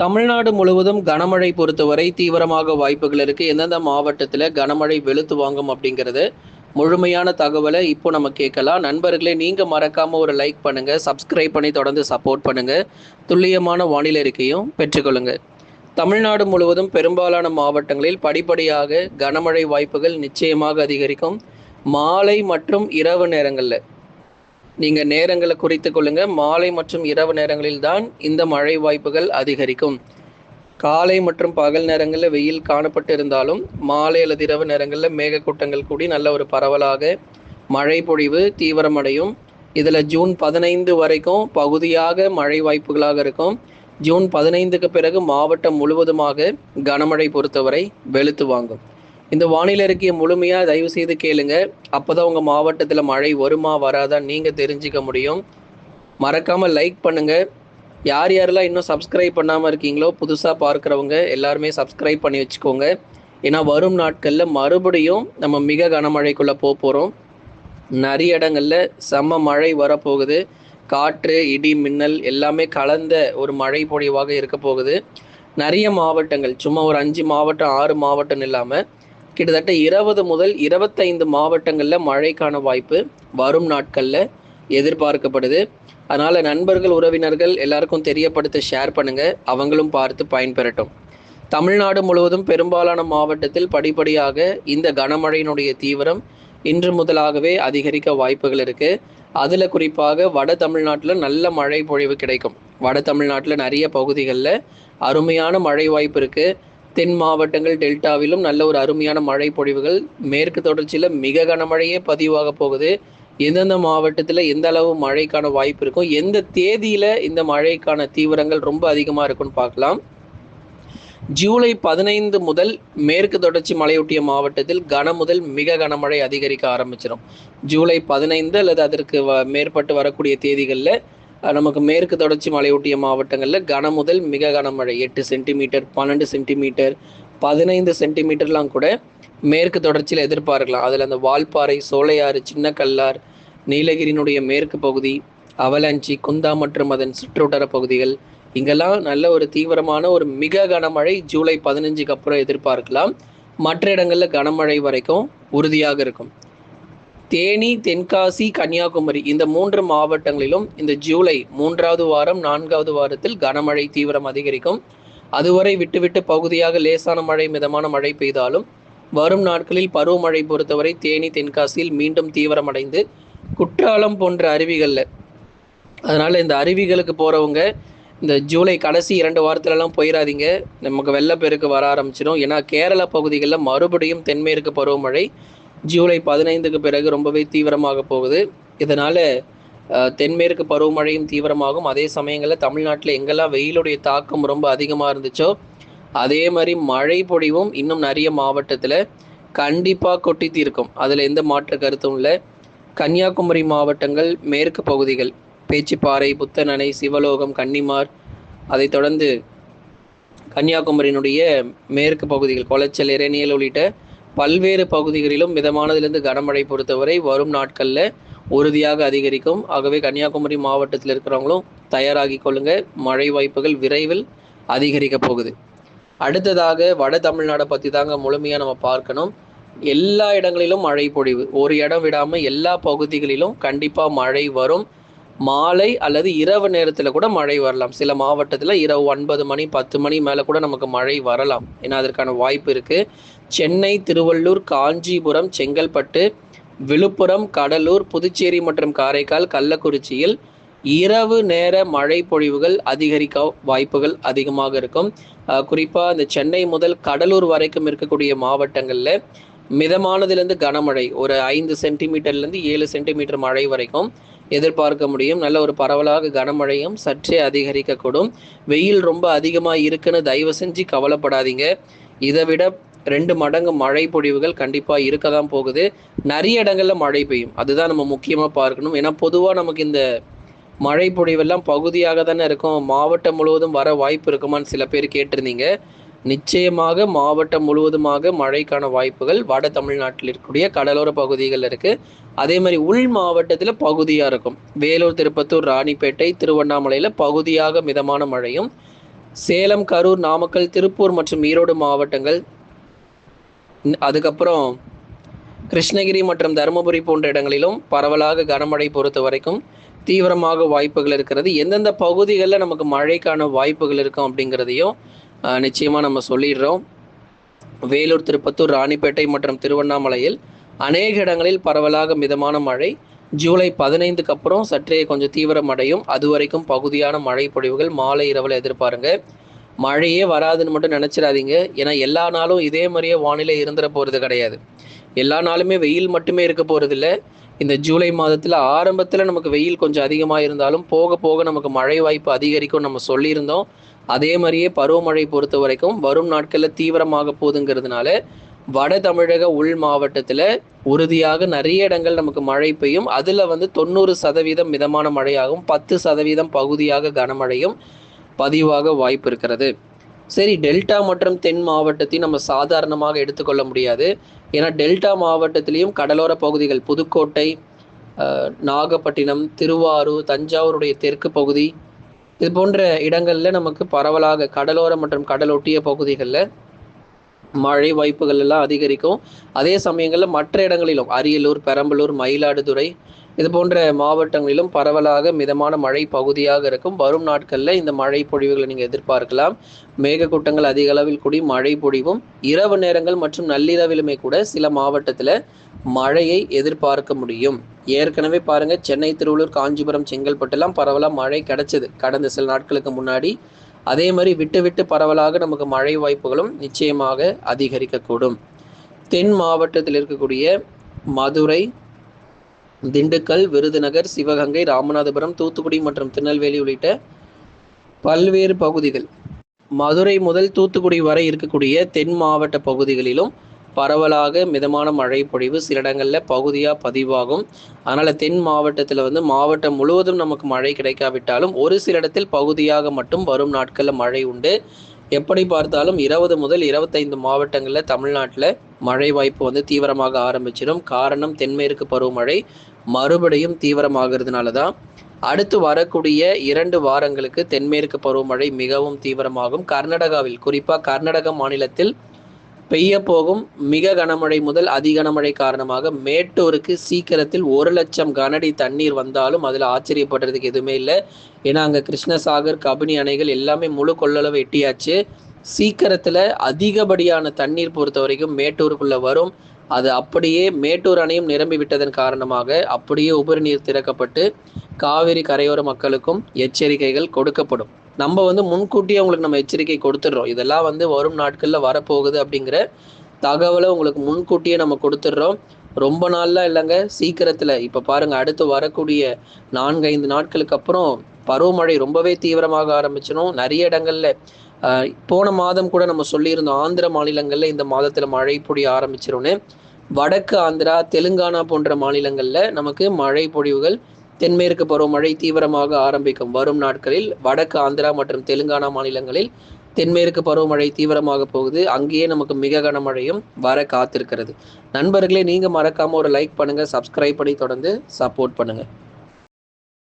தமிழ்நாடு முழுவதும் கனமழை பொறுத்தவரை தீவிரமாக வாய்ப்புகள் இருக்கு. எந்தெந்த மாவட்டத்தில் கனமழை வெளுத்து வாங்கும் அப்படிங்கிறது முழுமையான தகவலை இப்போ நம்ம கேட்கலாம். நண்பர்களே நீங்கள் மறக்காமல் ஒரு லைக் பண்ணுங்கள் சப்ஸ்கிரைப் பண்ணி தொடர்ந்து சப்போர்ட் பண்ணுங்கள் துல்லியமான வானிலை அறிக்கையும் பெற்றுக்கொள்ளுங்க தமிழ்நாடு முழுவதும் பெரும்பாலான மாவட்டங்களில் படிப்படியாக கனமழை வாய்ப்புகள் நிச்சயமாக அதிகரிக்கும். மாலை மற்றும் இரவு நேரங்களில் நீங்கள் நேரங்களை குறித்து கொள்ளுங்க. மாலை மற்றும் இரவு நேரங்களில் தான் இந்த மழை வாய்ப்புகள் அதிகரிக்கும். காலை மற்றும் பகல் நேரங்களில் வெயில் காணப்பட்டு இருந்தாலும் மாலை அல்லது இரவு நேரங்களில் மேகக்கூட்டங்கள் கூடி நல்ல ஒரு பரவலாக மழை பொழிவு தீவிரமடையும். இதில் ஜூன் பதினைந்து வரைக்கும் பகுதியாக மழை வாய்ப்புகளாக இருக்கும். ஜூன் பதினைந்துக்கு பிறகு மாவட்டம் முழுவதுமாக கனமழை பொறுத்தவரை வெளுத்து வாங்கும். இந்த வானிலை அறிக்கையை முழுமையாக தயவு செய்து கேளுங்க. அப்போதான் உங்கள் மாவட்டத்தில் மழை வருமா வராதா நீங்கள் தெரிஞ்சுக்க முடியும். மறக்காமல் லைக் பண்ணுங்கள் யார் யாரெல்லாம் இன்னும் சப்ஸ்கிரைப் பண்ணாமல் இருக்கீங்களோ புதுசாக பார்க்குறவங்க எல்லாருமே சப்ஸ்கிரைப் பண்ணி வச்சுக்கோங்க. ஏன்னா வரும் நாட்களில் மறுபடியும் நம்ம மிக கனமழைக்குள்ளே போக போகிறோம் நிறைய இடங்களில் செம்ம மழை வரப்போகுது. காற்று இடி மின்னல் எல்லாமே கலந்த ஒரு மழை பொழிவாக இருக்க போகுது. நிறைய மாவட்டங்கள் சும்மா ஒரு அஞ்சு மாவட்டம் ஆறு மாவட்டம் இல்லாமல் கிட்டத்தட்ட இருபது முதல் இருபத்தைந்து மாவட்டங்களில் மழைக்கான வாய்ப்பு வரும் நாட்களில் எதிர்பார்க்கப்படுது. அதனால் நண்பர்கள் உறவினர்கள் எல்லாருக்கும் தெரியப்படுத்த ஷேர் பண்ணுங்கள் அவங்களும் பார்த்து பயன்பெறட்டும். தமிழ்நாடு முழுவதும் பெரும்பாலான மாவட்டத்தில் படிப்படியாக இந்த கனமழையினுடைய தீவிரம் இன்று முதலாகவே அதிகரிக்க வாய்ப்புகள் இருக்குது அதில் குறிப்பாக வட தமிழ்நாட்டில் நல்ல மழை பொழிவு கிடைக்கும். வட தமிழ்நாட்டில் நிறைய பகுதிகளில் அருமையான மழை வாய்ப்பு இருக்குது தென் மாவட்டங்கள் டெல்டாவிலும் நல்ல ஒரு அருமையான மழை பொழிவுகள். மேற்கு தொடர்ச்சியில் மிக கனமழையே பதிவாக போகுது. எந்தெந்த மாவட்டத்தில் எந்த அளவு மழைக்கான வாய்ப்பு இருக்கும் எந்த தேதியில் இந்த மழைக்கான தீவிரங்கள் ரொம்ப அதிகமாக இருக்கும்னு பார்க்கலாம். ஜூலை பதினைந்து முதல் மேற்கு தொடர்ச்சி மலையொட்டிய மாவட்டத்தில் கன முதல் மிக கனமழை அதிகரிக்க ஆரம்பிச்சிடும் ஜூலை பதினைந்து அல்லது அதற்கு வ- மேற்பட்டு வரக்கூடிய தேதிகளில் நமக்கு மேற்கு தொடர்ச்சி மலையொட்டிய மாவட்டங்களில் கன முதல் மிக கனமழை எட்டு சென்டிமீட்டர் பன்னெண்டு சென்டிமீட்டர் பதினைந்து சென்டிமீட்டர்லாம் கூட மேற்கு தொடர்ச்சியில் எதிர்பார்க்கலாம். அதில் அந்த வால்பாறை சோலையாறு சின்ன கல்லார் நீலகிரியினுடைய மேற்கு பகுதி அவலாஞ்சி குந்தா மற்றும் அதன் சுற்றுவட்டார பகுதிகள் இங்கெல்லாம் நல்ல ஒரு தீவிரமான ஒரு மிக கனமழை ஜூலை பதினஞ்சுக்கு அப்புறம் எதிர்பார்க்கலாம். மற்ற இடங்களில் கனமழை வரைக்கும் உறுதியாக இருக்கும். தேனி தென்காசி கன்னியாகுமரி இந்த மூன்று மாவட்டங்களிலும் இந்த ஜூலை மூன்றாவது வாரம் நான்காவது வாரத்தில் கனமழை தீவிரம் அதிகரிக்கும். அதுவரை விட்டுவிட்டு பகுதியாக லேசான மழை மிதமான மழை பெய்தாலும் வரும் நாட்களில் பருவமழை பொறுத்தவரை தேனி தென்காசியில் மீண்டும் தீவிரமடைந்து குற்றாலம் போன்ற அருவிகளில் அதனால இந்த அருவிகளுக்கு போறவங்க இந்த ஜூலை கடைசி இரண்டு வாரத்துலலாம் போயிடாதீங்க நமக்கு வெள்ளப்பெருக்கு வர ஆரம்பிச்சிடும். ஏன்னா கேரள பகுதிகளில் மறுபடியும் தென்மேற்கு பருவமழை ஜூலை பதினைந்துக்கு பிறகு ரொம்பவே தீவிரமாக போகுது. இதனால தென்மேற்கு பருவமழையும் தீவிரமாகும். அதே சமயங்களில் தமிழ்நாட்டில் எங்கெல்லாம் வெயிலுடைய தாக்கம் ரொம்ப அதிகமாக இருந்துச்சோ அதே மாதிரி மழை பொழிவும் இன்னும் நிறைய மாவட்டத்தில் கண்டிப்பாக கொட்டி தீர்க்கும். அதில் எந்த மாற்று கருத்தும் இல்லை. கன்னியாகுமரி மாவட்டங்கள் மேற்கு பகுதிகள் பேச்சிப்பாறை புத்தனணை சிவலோகம் கன்னிமார் அதைத் தொடர்ந்து கன்னியாகுமரியினுடைய மேற்கு பகுதிகள் கொலைச்சல் இறைநியல் உள்ளிட்ட பல்வேறு பகுதிகளிலும் மிதமானதிலிருந்து கனமழை பொறுத்தவரை வரும் நாட்களில் உறுதியாக அதிகரிக்கும். ஆகவே கன்னியாகுமரி மாவட்டத்தில் இருக்கிறவங்களும் தயாராகி கொள்ளுங்க. மழை வாய்ப்புகள் விரைவில் அதிகரிக்க போகுது. அடுத்ததாக வட தமிழ்நாடை பற்றி தாங்க முழுமையாக நம்ம பார்க்கணும். எல்லா இடங்களிலும் மழை பொழிவு. ஒரு இடம் விடாமல் எல்லா பகுதிகளிலும் கண்டிப்பாக மழை வரும். மாலை அல்லது இரவு நேரத்தில் கூட மழை வரலாம். சில மாவட்டத்தில் இரவு ஒன்பது மணி பத்து மணி மேலே கூட நமக்கு மழை வரலாம். ஏன்னா அதற்கான வாய்ப்பு இருக்குது சென்னை திருவள்ளூர் காஞ்சிபுரம் செங்கல்பட்டு விழுப்புரம் கடலூர் புதுச்சேரி மற்றும் காரைக்கால் கள்ளக்குறிச்சியில் இரவு நேர மழை பொழிவுகள் அதிகரிக்க வாய்ப்புகள் அதிகமாக இருக்கும். குறிப்பாக இந்த சென்னை முதல் கடலூர் வரைக்கும் இருக்கக்கூடிய மாவட்டங்களில் மிதமானதுலேருந்து கனமழை. ஒரு ஐந்து சென்டிமீட்டர்லேருந்து ஏழு சென்டிமீட்டர் மழை வரைக்கும். எதிர்பார்க்க முடியும். நல்ல ஒரு பரவலாக கனமழையும் சற்றே அதிகரிக்கக்கூடும். வெயில் ரொம்ப அதிகமாக இருக்குன்னு தயவு செஞ்சு கவலைப்படாதீங்க. இதை விட ரெண்டு மடங்கு மழை பொழிவுகள் கண்டிப்பாக இருக்க தான் போகுது. நிறைய இடங்களில் மழை பெய்யும். அதுதான் நம்ம முக்கியமாக பார்க்கணும். ஏன்னா பொதுவாக நமக்கு இந்த மழை பொழிவெல்லாம் பகுதியாக தானே இருக்கும். மாவட்டம் முழுவதும் வர வாய்ப்பு இருக்குமான்னு சில பேர் கேட்டிருந்தீங்க. நிச்சயமாக மாவட்டம் முழுவதுமாக மழைக்கான வாய்ப்புகள் வட தமிழ்நாட்டில் இருக்கக்கூடிய கடலோர பகுதிகள் இருக்கு. அதே மாதிரி உள் மாவட்டத்தில் பகுதியாக இருக்கும். வேலூர் திருப்பத்தூர் ராணிப்பேட்டை திருவண்ணாமலையில் பகுதியாக மிதமான மழையும் சேலம் கரூர் நாமக்கல் திருப்பூர் மற்றும் ஈரோடு மாவட்டங்கள் அதுக்கப்புறம் கிருஷ்ணகிரி மற்றும் தருமபுரி போன்ற இடங்களிலும் பரவலாக கனமழை பொறுத்த வரைக்கும் தீவிரமாக வாய்ப்புகள் இருக்கிறது. எந்தெந்த பகுதிகளில் நமக்கு மழைக்கான வாய்ப்புகள் இருக்கும் அப்படிங்கிறதையும் நிச்சயமாக நம்ம சொல்லிடுறோம். வேலூர் திருப்பத்தூர் ராணிப்பேட்டை மற்றும் திருவண்ணாமலையில் அநேக இடங்களில் பரவலாக மிதமான மழை. ஜூலை பதினைந்துக்கு அப்புறம் சற்றே கொஞ்சம் தீவிரமடையும் அது வரைக்கும் பகுதியான மழை பொழிவுகள் மாலை இரவில் எதிர்பாருங்க. மழையே வராதுன்னு மட்டும் நினச்சிடாதீங்க. ஏன்னா எல்லா நாளும் இதே மாதிரியே வானிலை இருந்துட போகிறது கிடையாது. எல்லா நாளுமே வெயில் மட்டுமே இருக்க போகிறதில்ல இந்த ஜூலை மாதத்தில் ஆரம்பத்தில் நமக்கு வெயில் கொஞ்சம் அதிகமாக இருந்தாலும் போக போக நமக்கு மழை வாய்ப்பு அதிகரிக்கும் நம்ம சொல்லியிருந்தோம். அதே மாதிரியே பருவமழை பொறுத்த வரைக்கும் வரும் நாட்களில் தீவிரமாக போகுதுங்கிறதுனால வட தமிழக உள் மாவட்டத்தில் உறுதியாக நிறைய இடங்கள் நமக்கு மழை பெய்யும். அதில் வந்து தொண்ணூறு சதவீதம் மிதமான மழையாகும் பத்து சதவீதம் பகுதியாக கனமழையும் பதிவாக வாய்ப்பு இருக்கிறது. சரி டெல்டா மற்றும் தென் மாவட்டத்தையும் நம்ம சாதாரணமாக எடுத்துக்கொள்ள முடியாது. ஏன்னா டெல்டா மாவட்டத்திலையும் கடலோர பகுதிகள் புதுக்கோட்டை நாகப்பட்டினம் திருவாரூர் தஞ்சாவூருடைய தெற்கு பகுதி இது போன்ற இடங்களில் நமக்கு பரவலாக கடலோரம் மற்றும் கடலொட்டிய பகுதிகளில் மழை வாய்ப்புகள் எல்லாம் அதிகரிக்கும். அதே சமயங்களில் மற்ற இடங்களிலும் அரியலூர் பெரம்பலூர் மயிலாடுதுறை இது போன்ற மாவட்டங்களிலும் பரவலாக மிதமான மழை பகுதியாக இருக்கும். வரும் நாட்களில் இந்த மழை பொழிவுகளை நீங்கள் எதிர்பார்க்கலாம். மேகக்கூட்டங்கள் அதிக அளவில் கூடி மழை பொழிவும். இரவு நேரங்கள் மற்றும் நள்ளிரவிலுமே கூட சில மாவட்டத்தில் மழையை எதிர்பார்க்க முடியும். ஏற்கனவே பாருங்க சென்னை திருவள்ளூர் காஞ்சிபுரம் செங்கல்பட்டுலாம் பரவலாக மழை கிடைச்சது. கடந்த சில நாட்களுக்கு முன்னாடி. அதே மாதிரி விட்டு விட்டு பரவலாக நமக்கு மழை வாய்ப்புகளும் நிச்சயமாக அதிகரிக்கக்கூடும். தென் மாவட்டத்தில் இருக்கக்கூடிய மதுரை திண்டுக்கல் விருதுநகர் சிவகங்கை ராமநாதபுரம் தூத்துக்குடி மற்றும் திருநெல்வேலி உள்ளிட்ட பல்வேறு பகுதிகள். மதுரை முதல் தூத்துக்குடி வரை இருக்கக்கூடிய தென் மாவட்ட பகுதிகளிலும் பரவலாக மிதமான மழை பொழிவு சில இடங்களில் பகுதியாக பதிவாகும். அதனால் தென் மாவட்டத்தில் வந்து மாவட்டம் முழுவதும் நமக்கு மழை கிடைக்காவிட்டாலும் ஒரு சில இடத்தில் பகுதியாக மட்டும் வரும் நாட்களில் மழை உண்டு. எப்படி பார்த்தாலும் இருபது முதல் இருபத்தைந்து மாவட்டங்களில் தமிழ்நாட்டில் மழை வாய்ப்பு வந்து தீவிரமாக ஆரம்பிச்சிடும். காரணம் தென்மேற்கு பருவமழை. மறுபடியும் தீவிரமாகிறதுனால தான் அடுத்து வரக்கூடிய இரண்டு வாரங்களுக்கு தென்மேற்கு பருவமழை மிகவும் தீவிரமாகும். கர்நாடகாவில் குறிப்பாக கர்நாடக மாநிலத்தில் பெய்ய போகும் மிக கனமழை முதல் அதி கனமழை காரணமாக மேட்டூருக்கு சீக்கிரத்தில் ஒரு லட்சம் கனடி தண்ணீர் வந்தாலும் அதில் ஆச்சரியப்படுறதுக்கு எதுவுமே இல்லை. ஏன்னா அங்கே கிருஷ்ணசாகர் கபினி அணைகள் எல்லாமே முழு கொள்ளளவு எட்டியாச்சு. சீக்கிரத்தில் அதிகப்படியான தண்ணீர் பொறுத்த வரைக்கும் மேட்டூருக்குள்ளே வரும். அது அப்படியே மேட்டூர் அணையும் நிரம்பி விட்டதன் காரணமாக அப்படியே உபரி நீர் திறக்கப்பட்டு காவிரி கரையோர மக்களுக்கும் எச்சரிக்கைகள் கொடுக்கப்படும். நம்ம வந்து முன்கூட்டியே உங்களுக்கு நம்ம எச்சரிக்கை கொடுத்துட்றோம். இதெல்லாம் வந்து வரும் நாட்களில் வரப்போகுது அப்படிங்கிற தகவலை உங்களுக்கு முன்கூட்டியே நம்ம கொடுத்துட்றோம். ரொம்ப நாள்லாம் இல்லைங்க. சீக்கிரத்தில் இப்போ பாருங்கள் அடுத்து வரக்கூடிய நான்கு ஐந்து நாட்களுக்கு அப்புறம் பருவமழை ரொம்பவே தீவிரமாக ஆரம்பிச்சிடும். நிறைய இடங்கள்ல போன மாதம் கூட நம்ம சொல்லியிருந்தோம் ஆந்திர மாநிலங்களில் இந்த மாதத்தில் மழை பொழிய ஆரம்பிச்சிரும்னு. வடக்கு ஆந்திரா தெலுங்கானா போன்ற மாநிலங்களில் நமக்கு மழை பொழிவுகள் தென்மேற்கு பருவமழை தீவிரமாக ஆரம்பிக்கும் வரும் நாட்களில் வடக்கு ஆந்திரா மற்றும் தெலுங்கானா மாநிலங்களில் தென்மேற்கு பருவமழை தீவிரமாக போகுது. அங்கேயே நமக்கு மிக கனமழையும் வர காத்திருக்கிறது. நண்பர்களே நீங்கள் மறக்காமல் ஒரு லைக் பண்ணுங்கள் சப்ஸ்கிரைப் பண்ணி தொடர்ந்து சப்போர்ட் பண்ணுங்கள்